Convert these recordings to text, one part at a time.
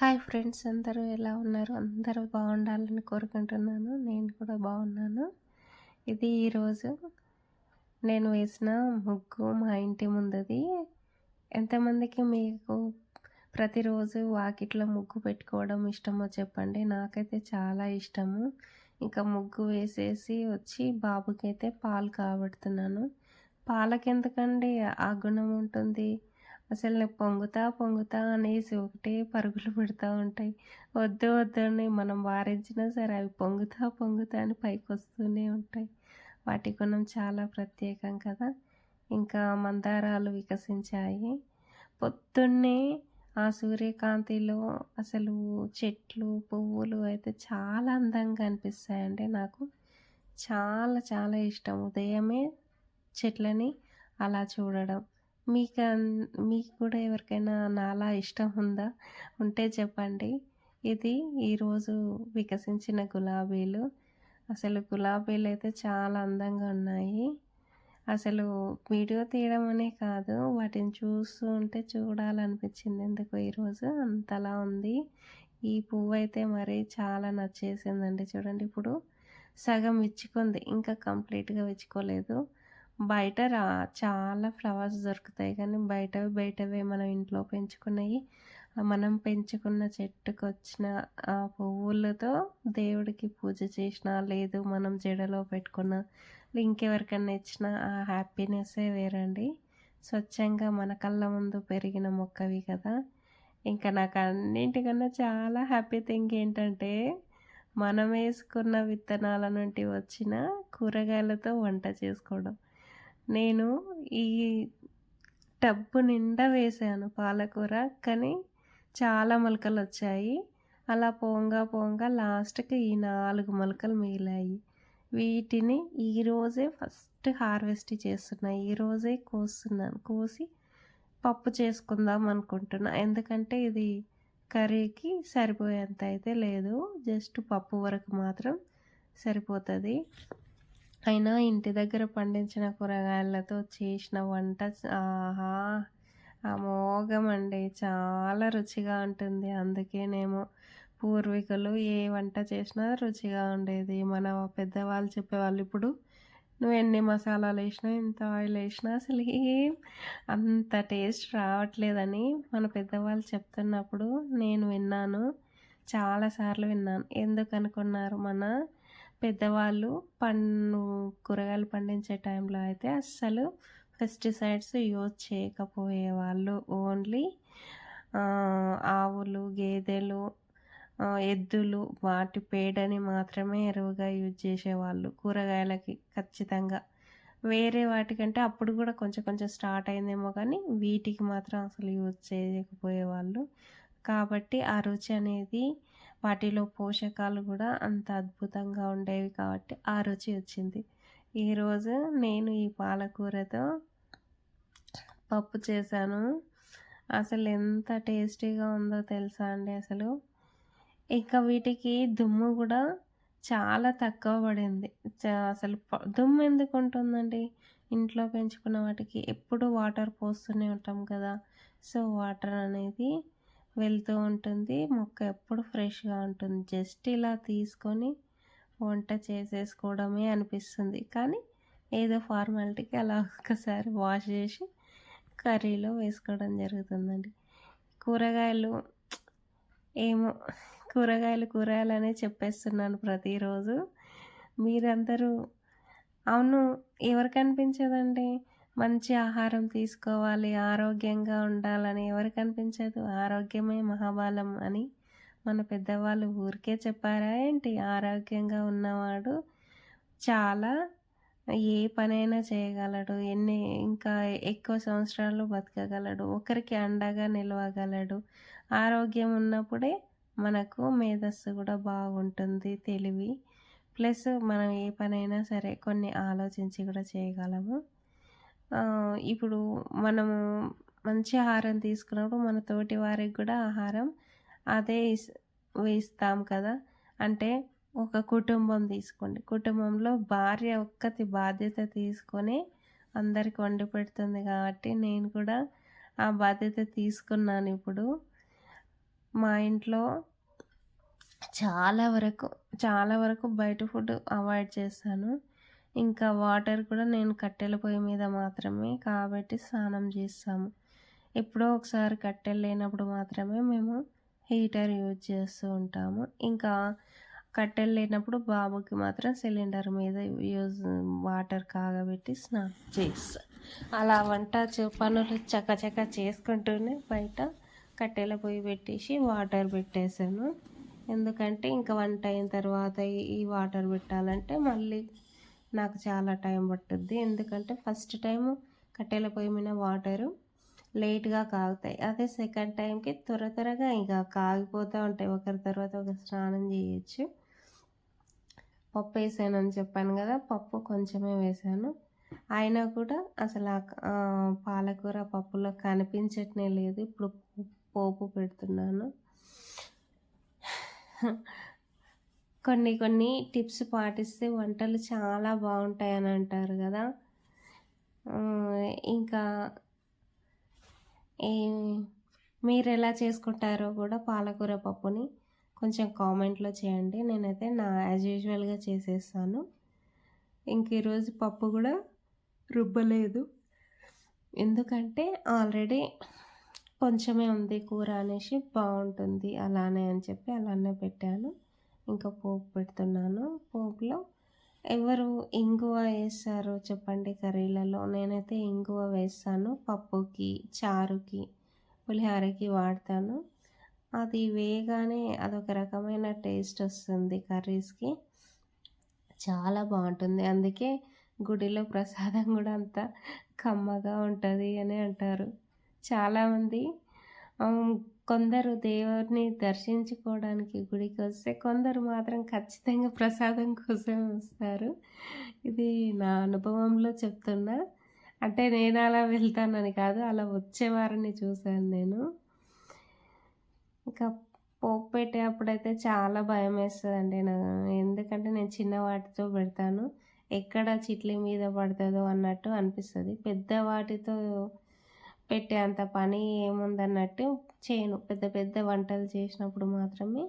Hi friends అందరూ ఎలా ఉన్నారు? అందరూ బాగుండాలని కోరుకుంటున్నాను. నేను కూడా బాగున్నాను. ఇది ఈరోజు నేను వేసిన ముగ్గు మా ఇంటి ముందుది. ఎంతమందికి మీకు ప్రతిరోజు వాకిట్లో ముగ్గు పెట్టుకోవడం ఇష్టమో చెప్పండి. నాకైతే చాలా ఇష్టము. ఇంకా ముగ్గు వేసేసి వచ్చి బాబుకైతే పాలు కాబడుతున్నాను. పాలకెందుకండి ఆ గుణం ఉంటుంది? అసలు నేను పొంగుతా పొంగుతా అనేసి ఒకటే పరుగులు పెడతా ఉంటాయి. వద్దు వద్దు మనం వారించినా సరే అవి పొంగుతా పొంగుతా అని పైకి వస్తూనే ఉంటాయి. వాటి గుణం చాలా ప్రత్యేకం కదా. ఇంకా మందారాలు వికసించాయి. పొద్దున్నే ఆ సూర్యకాంతిలో అసలు చెట్లు పువ్వులు అయితే చాలా అందంగా అనిపిస్తాయండి నాకు. చాలా చాలా ఇష్టం. ఉదయమే చెట్లని అలా చూడడం. మీకు మీకు కూడా ఎవరికైనా నాలా ఇష్టం ఉందా? ఉంటే చెప్పండి. ఇది ఈరోజు వికసించిన గులాబీలు. అసలు గులాబీలు అయితే చాలా అందంగా ఉన్నాయి. అసలు వీడియో తీయడం అనే కాదు వాటిని చూస్తూ ఉంటే చూడాలనిపించింది ఎందుకు ఈరోజు? అంతలా ఉంది. ఈ పువ్వు అయితే మరి చాలా నచ్చేసిందండి. చూడండి ఇప్పుడు సగం విచ్చుకుంది. ఇంకా కంప్లీట్గా విచ్చుకోలేదు. బయట రా చాలా ఫ్లవర్స్ దొరుకుతాయి కానీ బయటవి బయటవే మనం ఇంట్లో పెంచుకున్నవి మనం పెంచుకున్న చెట్టుకు వచ్చిన ఆ పువ్వులతో దేవుడికి పూజ చేసినా లేదు మనం జడలో పెట్టుకున్న ఇంకెవరికన్నా ఇచ్చిన ఆ హ్యాపీనెస్సే వేరండి. స్వచ్ఛంగా మన కళ్ళ ముందు పెరిగిన మొక్కవి కదా. ఇంకా నాకు అన్నింటికన్నా చాలా హ్యాపీ థింగ్ ఏంటంటే మనం వేసుకున్న విత్తనాల నుండి వచ్చిన కూరగాయలతో వంట చేసుకోవడం. నేను ఈ టబ్బు నిండా వేసాను పాలకూర కానీ చాలా మొలకలు వచ్చాయి అలా పోంగా పోంగా లాస్ట్కి ఈ నాలుగు మొలకలు మిగిలాయి. వీటిని ఈరోజే ఫస్ట్ హార్వెస్ట్ చేస్తున్నా. ఈరోజే కోస్తున్నాను. కోసి పప్పు చేసుకుందాం అనుకుంటున్నా. ఎందుకంటే ఇది కర్రీకి సరిపోయేంత అయితే లేదు. జస్ట్ పప్పు వరకు మాత్రం సరిపోతుంది. అయినా ఇంటి దగ్గర పండించిన కూరగాయలతో చేసిన వంట ఆహా! అమోఘం అండి చాలా రుచిగా ఉంటుంది. అందుకేనేమో పూర్వీకులు ఏ వంట చేసినా రుచిగా ఉండేది. మన పెద్దవాళ్ళు చెప్పేవాళ్ళు ఇప్పుడు నువ్వు ఎన్ని మసాలాలు వేసినా ఎంత ఆయిల్ వేసినా అసలు ఏం అంత టేస్ట్ రావట్లేదని మన పెద్దవాళ్ళు చెప్తున్నప్పుడు నేను విన్నాను. చాలాసార్లు విన్నాను. ఎందుకు అనుకున్నారు మన పెద్దవాళ్ళు పండు కూరగాయలు పండించే టైంలో అయితే అస్సలు పెస్టిసైడ్స్ యూజ్ చేయకపోయేవాళ్ళు ఓన్లీ ఆవులు గేదెలు ఎద్దులు వాటి పేడని మాత్రమే ఎరువుగా యూజ్ చేసేవాళ్ళు కూరగాయలకి ఖచ్చితంగా. వేరే వాటికంటే అప్పుడు కూడా కొంచెం కొంచెం స్టార్ట్ అయిందేమో కానీ వీటికి మాత్రం అసలు యూజ్ చేయకపోయేవాళ్ళు కాబట్టి ఆ రుచి అనేది వాటిలో పోషకాలు కూడా అంత అద్భుతంగా ఉండేవి కాబట్టి ఆ రుచి వచ్చింది. ఈరోజు నేను ఈ పాలకూరతో పప్పు చేశాను. అసలు ఎంత టేస్టీగా ఉందో తెలుసా అండి అసలు? ఇంకా వీటికి దుమ్ము కూడా చాలా తక్కువ పడింది. అసలు దుమ్ము ఎందుకు ఉంటుందండి? ఇంట్లో పెంచుకున్న వాటికి ఎప్పుడు వాటర్ పోస్తూనే ఉంటాం కదా. సో వాటర్ అనేది వెళ్తూ ఉంటుంది. మొక్క ఎప్పుడు ఫ్రెష్గా ఉంటుంది. జస్ట్ ఇలా తీసుకొని వంట చేసేసుకోవడమే అనిపిస్తుంది. కానీ ఏదో ఫార్మాలిటీకి అలా ఒక్కసారి వాష్ చేసి కర్రీలో వేసుకోవడం జరుగుతుందండి. కూరగాయలు ఏమో కూరగాయలు కూరగాయలు అనే చెప్పేస్తున్నాను ప్రతిరోజు. మీరందరూ అవును ఎవరికి అనిపించదండి? మంచి ఆహారం తీసుకోవాలి ఆరోగ్యంగా ఉండాలని ఎవరికి అనిపించదు ఆరోగ్యమే మహాబలం అని మన పెద్దవాళ్ళు ఊరికే చెప్పారా ఏంటి? ఆరోగ్యంగా ఉన్నవాడు చాలా ఏ పనైనా చేయగలడు. ఎన్ని ఇంకా ఎక్కువ సంవత్సరాలు బతకగలడు. ఒకరికి అండగా నిలవగలడు. ఆరోగ్యం ఉన్నప్పుడే మనకు మేధస్సు కూడా బాగుంటుంది తెలివి. ప్లస్ మనం ఏ పనైనా సరే కొన్ని ఆలోచించి కూడా చేయగలము. ఇప్పుడు మనము మంచి ఆహారం తీసుకున్నప్పుడు మన తోటి వారికి కూడా ఆహారం అదే వేస్తాం కదా. అంటే ఒక కుటుంబం తీసుకోండి. కుటుంబంలో భార్య ఒక్కతి బాధ్యత తీసుకొని అందరికి వండి పెడుతుంది కాబట్టి నేను కూడా ఆ బాధ్యత తీసుకున్నాను ఇప్పుడు. మా ఇంట్లో చాలా వరకు చాలా వరకు బయట ఫుడ్ అవాయిడ్ చేస్తాను. ఇంకా వాటర్ కూడా నేను కట్టెల పొయ్యి మీద మాత్రమే కాబట్టి స్నానం చేస్తాము. ఎప్పుడో ఒకసారి కట్టెలు లేనప్పుడు మాత్రమే మేము హీటర్ యూజ్ చేస్తూ ఉంటాము. ఇంకా కట్టెలు లేనప్పుడు బాబుకి మాత్రం సిలిండర్ మీద యూజ్ వాటర్ కాగబెట్టి స్నానం చేస్తాను అలా వంట పనులు చకచక చేసుకుంటూనే బయట కట్టెల పొయ్యి పెట్టేసి వాటర్ పెట్టేశాను. ఎందుకంటే ఇంకా వంట అయిన తర్వాత ఈ వాటర్ పెట్టాలంటే మళ్ళీ నాకు చాలా టైం పట్టుద్ది. ఎందుకంటే ఫస్ట్ టైం కట్టెల పొయ్యి మీద వాటరు లేట్గా కాగుతాయి. అదే సెకండ్ టైంకి త్వర త్వరగా ఇంకా కాగిపోతూ ఉంటాయి. ఒకరి తర్వాత ఒక స్నానం చేయొచ్చు. పప్పు వేసానని చెప్పాను కదా పప్పు కొంచెమే వేసాను. అయినా కూడా అసలు పాలకూర పప్పులో కనిపించట్నే లేదు. ఇప్పుడు పోపు పెడుతున్నాను. కొన్ని కొన్ని టిప్స్ పాటిస్తే వంటలు చాలా బాగుంటాయని అంటారు కదా. ఇంకా మీరు ఎలా చేసుకుంటారో కూడా పాలకూర పప్పుని కొంచెం కామెంట్లో చేయండి. నేనైతే నా యాజ్ యూజువల్గా చేసేస్తాను. ఇంక ఈరోజు పప్పు కూడా రుబ్బలేదు. ఎందుకంటే ఆల్రెడీ కొంచెమే ఉంది కూర అనేసి బాగుంటుంది అలానే అని చెప్పి అలానే పెట్టాను. ఇంకా పోపు పెడుతున్నాను. పోపులో ఎవరు ఇంగువ వేస్తారు చెప్పండి కర్రీలలో. నేనైతే ఇంగువ వేస్తాను పప్పుకి చారుకి పులిహోరకి వాడతాను. అది వేయగానే అదొక రకమైన టేస్ట్ వస్తుంది కర్రీస్కి. చాలా బాగుంటుంది. అందుకే గుడిలో ప్రసాదం కూడా అంత కమ్మగా ఉంటుంది అని అంటారు. చాలామంది కొందరు దేవుడిని దర్శించుకోవడానికి గుడికి వస్తే కొందరు మాత్రం ఖచ్చితంగా ప్రసాదం కోసం వస్తారు. ఇది నా అనుభవంలో చెప్తున్నా. అంటే నేను అలా వెళ్తానని కాదు అలా వచ్చేవారిని చూశాను నేను. ఇంకా పోపు పెట్టేటప్పుడైతే చాలా భయం వేస్తుందండి నా. ఎందుకంటే నేను చిన్న వాటితో పెడతాను. ఎక్కడ చిట్లి మీద పడుతుందో అన్నట్టు అనిపిస్తుంది. పెద్ద వాటితో పెట్టే అంత పని ఏముందన్నట్టు చేయను. పెద్ద పెద్ద వంటలు చేసినప్పుడు మాత్రమే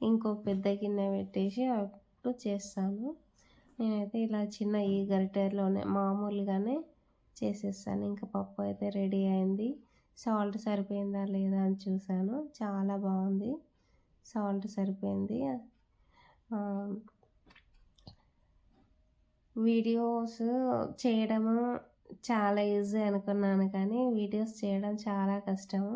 ఇంకో పెద్ద గిన్నె పెట్టేసి అప్పుడు చేస్తాను. నేనైతే ఇలా చిన్న ఈ గరిటెలోనే మామూలుగానే చేసేస్తాను. ఇంకా పప్పు అయితే రెడీ అయింది. సాల్ట్ సరిపోయిందా లేదా అని చూశాను. చాలా బాగుంది. సాల్ట్ సరిపోయింది. వీడియోస్ చేయడము చాలా ఈజీ అనుకున్నాను కానీ వీడియోస్ చేయడం చాలా కష్టము.